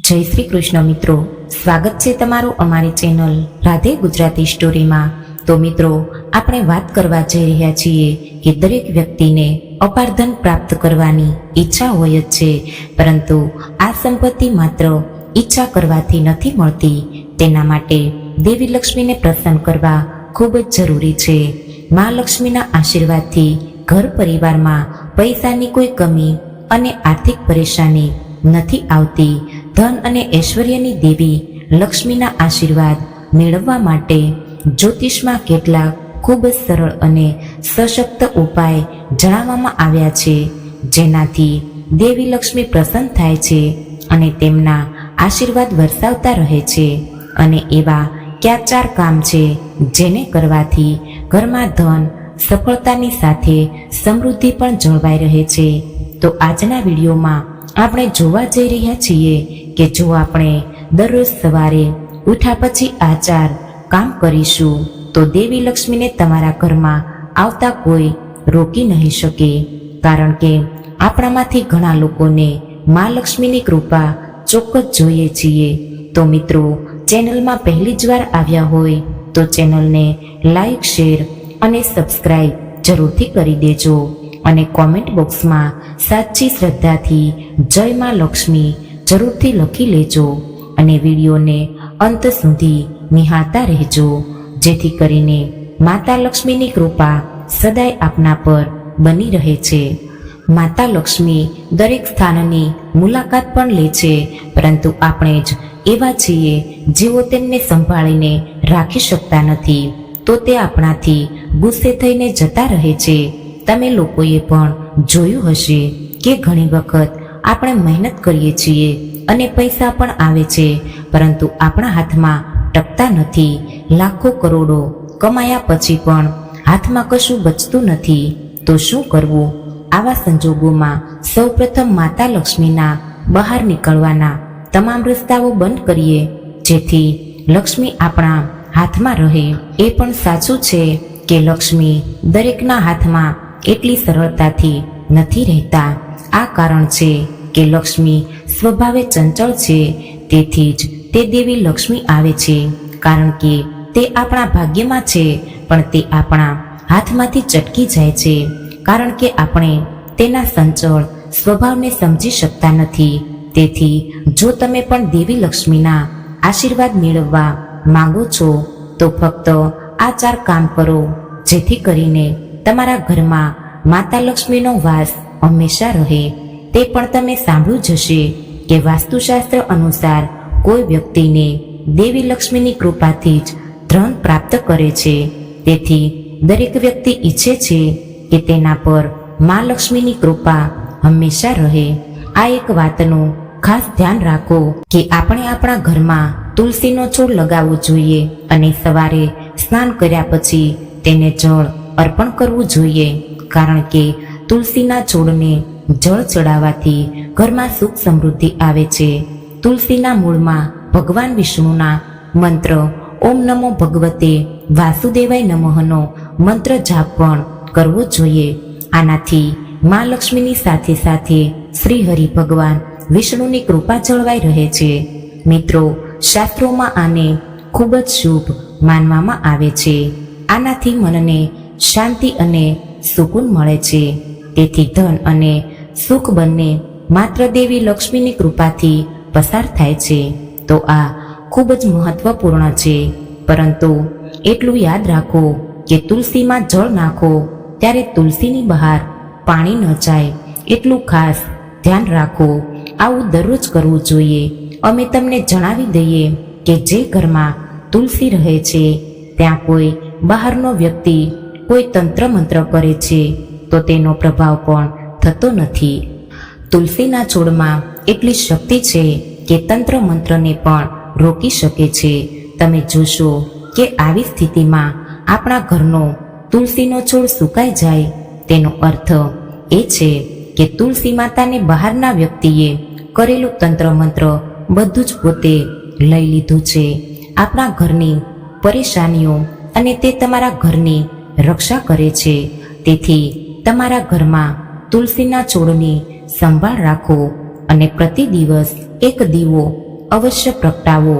જય શ્રી કૃષ્ણ મિત્રો. સ્વાગત છે તમારું અમારી ચેનલ રાધે ગુજરાતી સ્ટોરીમાં. તો મિત્રો, આપણે વાત કરવા જઈ રહ્યા છીએ કે દરેક વ્યક્તિને અપારધન પ્રાપ્ત કરવાની ઈચ્છા હોય જ છે. પરંતુ આ સંપત્તિ માત્ર ઈચ્છા કરવાથી નથી મળતી. તેના માટે દેવી લક્ષ્મીને પ્રસન્ન કરવા ખૂબ જ જરૂરી છે. મા લક્ષ્મીના આશીર્વાદથી ઘર પરિવારમાં પૈસાની કોઈ કમી અને આર્થિક પરેશાની નથી આવતી. ધન અને ઐશ્વર્યની દેવી લક્ષ્મીના આશીર્વાદ મેળવવા માટે જ્યોતિષમાં કેટલાક ખૂબ જ સરળ અને સશક્ત ઉપાય જણાવવામાં આવ્યા છે, જેનાથી દેવી લક્ષ્મી પ્રસન્ન થાય છે અને તેમના આશીર્વાદ વરસાવતા રહે છે અને એવા ક્યાં ચાર કામ છે જેને કરવાથી ઘરમાં ધન સફળતાની સાથે સમૃદ્ધિ પણ જળવાઈ રહે છે. તો આજના વિડીયોમાં આપણે જોવા જઈ રહ્યા છીએ કે જો આપણે દરરોજ સવારે ઉઠ્યા પછી આ ચાર કામ કરીશું, તો દેવી લક્ષ્મીને તમારા ઘરમાં આવતા કોઈ રોકી નહીં શકે. કારણ કે આપણામાંથી ઘણા લોકોને મા લક્ષ્મીની કૃપા ચોક્કસ જોઈએ છીએ. તો મિત્રો, ચેનલમાં પહેલી જ વાર આવ્યા હોય, તો ચેનલને લાઈક, શેર અને સબસ્ક્રાઈબ જરૂરથી કરી દેજો. અને કોમેન્ટ બોક્સમાં સાચી શ્રદ્ધાથી જય મા લક્ષ્મી જરૂરથી લખી લેજો અને વિડીયોને અંત સુધી નિહાળતા રહેજો. જેથી કરીને માતા લક્ષ્મીની કૃપા સદાય આપના પર બની રહે છે. માતા લક્ષ્મી દરેક સ્થાનની મુલાકાત પણ લે છે, પરંતુ આપણે જ એવા છીએ જેઓ તેમને સંભાળીને રાખી શકતા નથી. તો તે આપણાથી ગુસ્સે થઈને જતા રહે છે. તમે લોકોએ પણ જોયું હશે કે ઘણી વખત આપણે મહેનત કરીએ છીએ અને પૈસા પણ આવે છે, પરંતુ આપણા હાથમાં ટકતા નથી. લાખો કરોડો કમાયા પછી પણ હાથમાં કશું બચતું નથી. તો શું કરવું? આવા સંજોગોમાં સૌપ્રથમ માતા લક્ષ્મીના બહાર નીકળવાના તમામ રસ્તાઓ બંધ કરીએ, જેથી લક્ષ્મી આપણા હાથમાં રહે. એ પણ સાચું છે કે લક્ષ્મી દરેકના હાથમાં એટલી સરળતાથી નથી રહેતા. આ કારણ છે કે લક્ષ્મી સ્વભાવે ચંચળ છે, તેથી જ તે દેવી લક્ષ્મી આવે છે, કારણ કે તે આપણા ભાગ્યમાં છે, પણ તે આપણા હાથમાંથી ચટકી જાય છે, કારણ કે આપણે તેના સંચળ સ્વભાવને સમજી શકતા નથી. તેથી જો તમે પણ દેવી લક્ષ્મીના આશીર્વાદ મેળવવા માંગો છો, તો ફક્ત આ ચાર કામ કરો, જેથી કરીને તમારા ઘરમાં માતા લક્ષ્મીનો વાસ હંમેશા રહે, તે પણ તમે સાંભળ્યું જ હશે કે વાસ્તુશાસ્ત્ર અનુસાર કોઈ વ્યક્તિને દેવી લક્ષ્મીની કૃપાથી જ ધન પ્રાપ્ત કરે છે. તેથી દરેક વ્યક્તિ ઈચ્છે છે કે તેના પર મા લક્ષ્મીની કૃપા હંમેશા રહે. આ એક વાતનું ખાસ ધ્યાન રાખો કે આપણે આપણા ઘરમાં તુલસીનો છોડ લગાવવો જોઈએ અને સવારે સ્નાન કર્યા પછી તેને જળ અર્પણ કરવું જોઈએ. કારણ કે તુલસીના છોડને જળ ચડાવવાથી ઘરમાં સુખ સમૃદ્ધિ આવે છે. તુલસીના મૂળમાં ભગવાન વિષ્ણુના મંત્ર, ઓમ નમો ભગવતે વાસુદેવાય નમઃનો મંત્ર જાપ પણ કરવો જોઈએ. આનાથી મા લક્ષ્મીની સાથે સાથે શ્રી હરિ ભગવાન વિષ્ણુની કૃપા જળવાઈ રહે છે. મિત્રો, શાસ્ત્રોમાં આને ખૂબ જ શુભ માનવામાં આવે છે. આનાથી મનને શાંતિ અને સુકૂન મળે છે. તેથી ધન અને સુખ બંને માત્ર દેવી લક્ષ્મીની કૃપાથી પસાર થાય છે. તો આ ખૂબ જ મહત્વપૂર્ણ છે. પરંતુ એટલું યાદ રાખો કે તુલસીમાં જળ નાખો ત્યારે તુલસીની બહાર પાણી ન જાય. એટલું ખાસ ધ્યાન રાખો. આવું દરરોજ કરવું જોઈએ. અમે તમને જણાવી દઈએ કે જે ઘરમાં તુલસી રહે છે, ત્યાં કોઈ બહારનો વ્યક્તિ કોઈ તંત્ર મંત્ર કરે છે. તો તેનો પ્રભાવ પણ થતો નથી. તુલસીના છોડમાં એટલી શક્તિ છે કે તંત્ર મંત્રને પણ રોકી શકે છે. તમે જોશો કે આવી સ્થિતિમાં આપણા ઘરનો તુલસીનો છોડ સુકાઈ જાય. તેનો અર્થ એ છે કે તુલસી માતાને બહારના વ્યક્તિએ કરેલું તંત્ર મંત્ર બધું જ પોતે લઈ લીધું છે. આપણા ઘરની પરેશાનીઓ અને તે તમારા ઘરની રક્ષા કરે છે. તેથી તમારા ઘરમાં તુલસીના છોડની સંભાળ રાખો અને પ્રતિ દિવસ એક દીવો અવશ્ય પ્રગટાવો.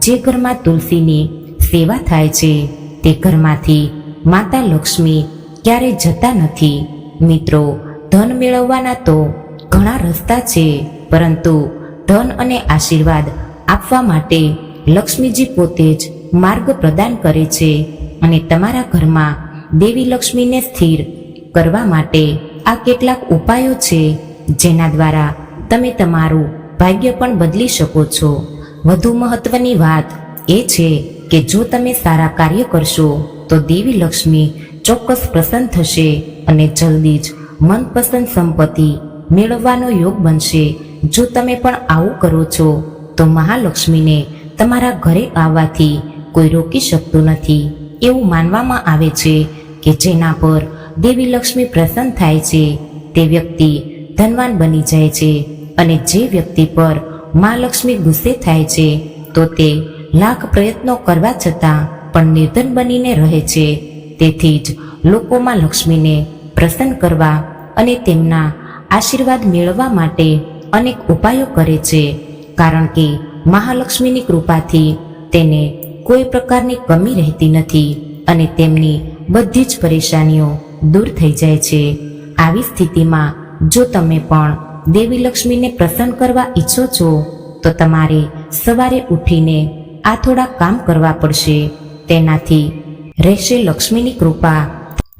જે ઘરમાં તુલસીની સેવા થાય છે, તે ઘરમાંથી માતા લક્ષ્મી ક્યારે જતા નથી. મિત્રો, ધન મેળવવાના તો ઘણા રસ્તા છે, પરંતુ ધન અને આશીર્વાદ આપવા માટે લક્ષ્મીજી પોતે જ માર્ગ પ્રદાન કરે છે અને તમારા ઘરમાં દેવી લક્ષ્મીને સ્થિર કરવા માટે આ કેટલાક ઉપાયો છે, જેના દ્વારા તમે તમારું ભાગ્ય પણ બદલી શકો છો. વધુ મહત્વની વાત એ છે કે જો તમે સારા કાર્ય કરશો, તો દેવી લક્ષ્મી ચોક્કસ પ્રસન્ન થશે અને જલ્દી જ મનપસંદ સંપત્તિ મેળવવાનો યોગ બનશે. જો તમે પણ આવું કરો છો, તો મહાલક્ષ્મીને તમારા ઘરે આવવાથી કોઈ રોકી શકતું નથી. એવું માનવામાં આવે છે કે જેના પર દેવી લક્ષ્મી પ્રસન્ન થાય છે. તે વ્યક્તિ ધનવાન બની જાય છે અને જે વ્યક્તિ પર મા લક્ષ્મી ગુસ્સે થાય છે, તો તે લાખ પ્રયત્નો કરવા છતાં પણ નિર્ધન બનીને રહે છે. તેથી જ લોકોમાં લક્ષ્મીને પ્રસન્ન કરવા અને તેમના આશીર્વાદ મેળવવા માટે અનેક ઉપાયો કરે છે. કારણ કે મહાલક્ષ્મીની કૃપાથી તેને કોઈ પ્રકારની કમી રહેતી નથી અને તેમની બધી જ પરેશાનીઓ દૂર થઈ જાય છે. આવી સ્થિતિમાં જો તમે પણ દેવી લક્ષ્મીને પ્રસન્ન કરવા ઈચ્છો છો, તો તમારે સવારે ઉઠીને આ થોડા કામ કરવા પડશે. તેનાથી રહેશે લક્ષ્મીની કૃપા.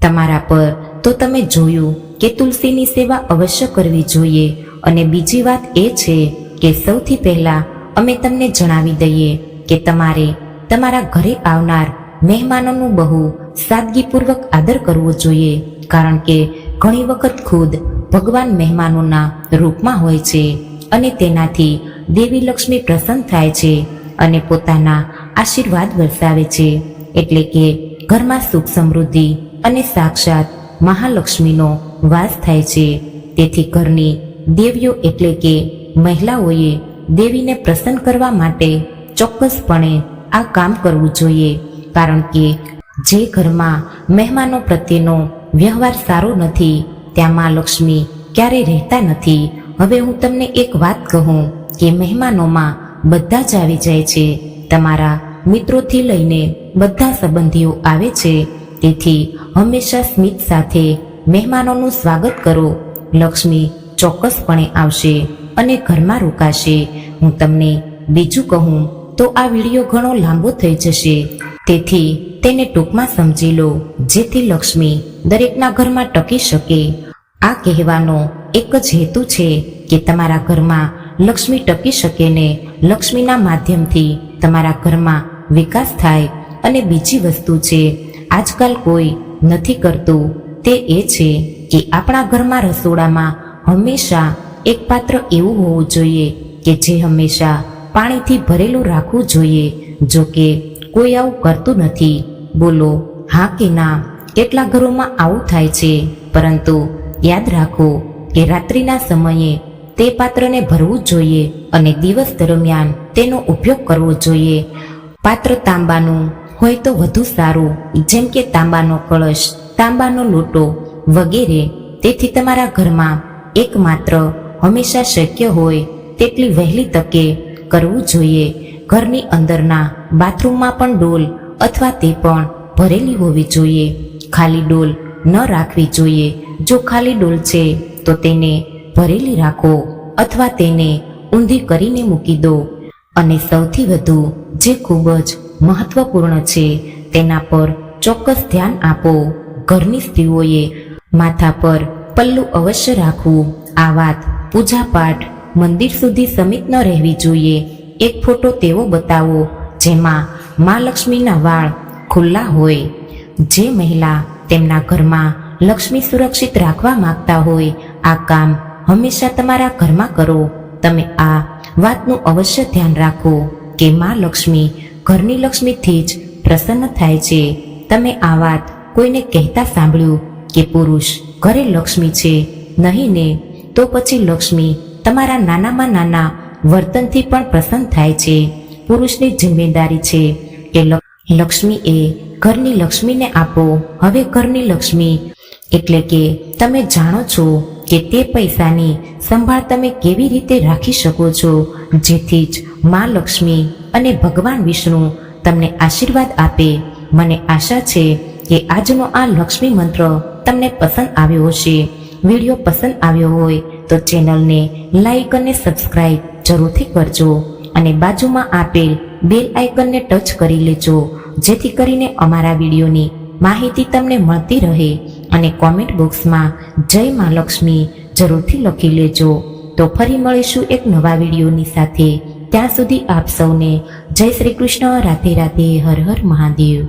તમારા પર તો તમે જોયું કે તુલસીની સેવા અવશ્ય કરવી જોઈએ. અને બીજી વાત એ છે કે સૌથી પહેલા અમે તમને જણાવી દઈએ કે તમારે તમારા ઘરે આવનાર મહેમાનોનું બહુ સાદગીપૂર્વક આદર કરવો જોઈએ, કારણ કે ઘણી વખત ખુદ ભગવાન મહેમાનોના રૂપમાં હોય છે અને તેનાથી દેવી લક્ષ્મી પ્રસન્ન થાય છે અને પોતાના આશીર્વાદ વરસાવે છે. એટલે કે ઘરમાં સુખ સમૃદ્ધિ અને સાક્ષાત મહાલક્ષ્મીનો વાસ થાય છે. તેથી ઘરની દેવીઓ એટલે કે મહિલાઓએ દેવીને પ્રસન્ન કરવા માટે ચોક્કસપણે આ કામ કરવું જોઈએ, કારણ કે જે ઘરમાં મહેમાનો પ્રત્યેનો વ્યવહાર સારો નથી ત્યાં લક્ષ્મી ક્યારેય રહેતા નથી. હવે હું તમને એક વાત કહું કે મહેમાનોમાં બધા જ આવી જાય છે. તમારા મિત્રોથી લઈને બધા સંબંધીઓ આવે છે. તેથી હંમેશા સ્મિત સાથે મહેમાનોનું સ્વાગત કરો. લક્ષ્મી ચોક્કસપણે આવશે અને ઘરમાં રોકાશે. હું તમને બીજું કહું તો આ વીડિયો ઘણો લાંબો થઈ જશે. તેથી તેને ટૂંકમાં સમજી લો, જેથી લક્ષ્મી દરેકના ઘરમાં ટકી શકે. આ કહેવાનો એક જ હેતુ છે કે તમારા ઘરમાં લક્ષ્મી ટકી શકે ને લક્ષ્મીના માધ્યમથી તમારા ઘરમાં વિકાસ થાય. અને બીજી વસ્તુ છે, આજકાલ કોઈ નથી કરતું, તે એ છે કે આપણા ઘરમાં રસોડામાં હંમેશા એક પાત્ર એવું હોવું જોઈએ કે જે હંમેશા પાણીથી ભરેલું રાખવું જોઈએ. જો કે કોઈ આવું કરતું નથી. બોલો, હા કે ના? કેટલા ઘરોમાં આવું થાય છે? પરંતુ યાદ રાખો કે રાત્રિના સમયે તે પાત્રને ભરવું જોઈએ અને દિવસ દરમિયાન તેનો ઉપયોગ કરવો જોઈએ. પાત્ર તાંબાનું હોય તો વધુ સારું. જેમ કે તાંબાનો કળશ, તાંબાનો લોટો વગેરે. તેથી તમારા ઘરમાં એકમાત્ર હંમેશા શક્ય હોય તેટલી વહેલી તકે કરવું જોઈએ. ઘરની અંદરના બાથરૂમમાં પણ ડોલ અથવા તે પણ ભરેલી હોવી જોઈએ. ખાલી ડોલ ન રાખવી જોઈએ. જો ખાલી ડોલ છે, તો તેને ભરેલી રાખો અથવા તેને ઊંધી કરીને મૂકી દો. અને સૌથી વધુ જે ખૂબ જ મહત્વપૂર્ણ છે, તેના પર ચોક્કસ ધ્યાન આપો. ઘરની સ્ત્રીઓએ માથા પર પલ્લું અવશ્ય રાખવું. આ વાત પૂજાપાઠ મંદિર સુધી સમિત ન રહેવી જોઈએ. એક ફોટો તેવો બતાવો, જેમાં મા લક્ષ્મીના વાળ ખુલ્લા હોય. જે મહિલા તેમના ઘરમાં લક્ષ્મી સુરક્ષિત રાખવા માંગતા હોય, આ કામ હંમેશા તમારા ઘરમાં કરો. તમે આ વાતનું અવશ્ય ધ્યાન રાખો કે મા લક્ષ્મી ઘરની લક્ષ્મીથી જ પ્રસન્ન થાય છે. તમે આ વાત કોઈને કહેતા સાંભળ્યું કે પુરુષ ઘરે લક્ષ્મી છે નહીં ને, તો પછી લક્ષ્મી તમારા નાનામાં નાના વર્તનથી પણ પ્રસન્ન થાય છે. પુરુષની જિમ્મેદારી છે કે લક્ષ્મી એ ઘરની લક્ષ્મીને આપો. હવે ઘરની લક્ષ્મી, એટલે કે તમે જાણો છો કે તે પૈસાની સંભાળ તમે કેવી રીતે રાખી શકો છો. જેથી જ મા લક્ષ્મી અને ભગવાન વિષ્ણુ તમને આશીર્વાદ આપે. મને આશા છે કે આજનો આ લક્ષ્મી મંત્ર તમને પસંદ આવ્યો હશે. વીડિયો પસંદ આવ્યો હોય તો ચેનલને લાઈક અને સબસ્ક્રાઇબ જરૂરથી કરજો અને બાજુમાં આપેલ બેલ આઇકનને ટચ કરી લેજો, જેથી કરીને અમારા વિડીયોની માહિતી તમને મળતી રહે અને કોમેન્ટ બોક્સમાં જય મા લક્ષ્મી જરૂરથી લખી લેજો. તો ફરી મળીશું એક નવા વિડીયોની સાથે. ત્યાં સુધી આપ સૌને જય શ્રી કૃષ્ણ, રાધે રાધે, હર હર મહાદેવ.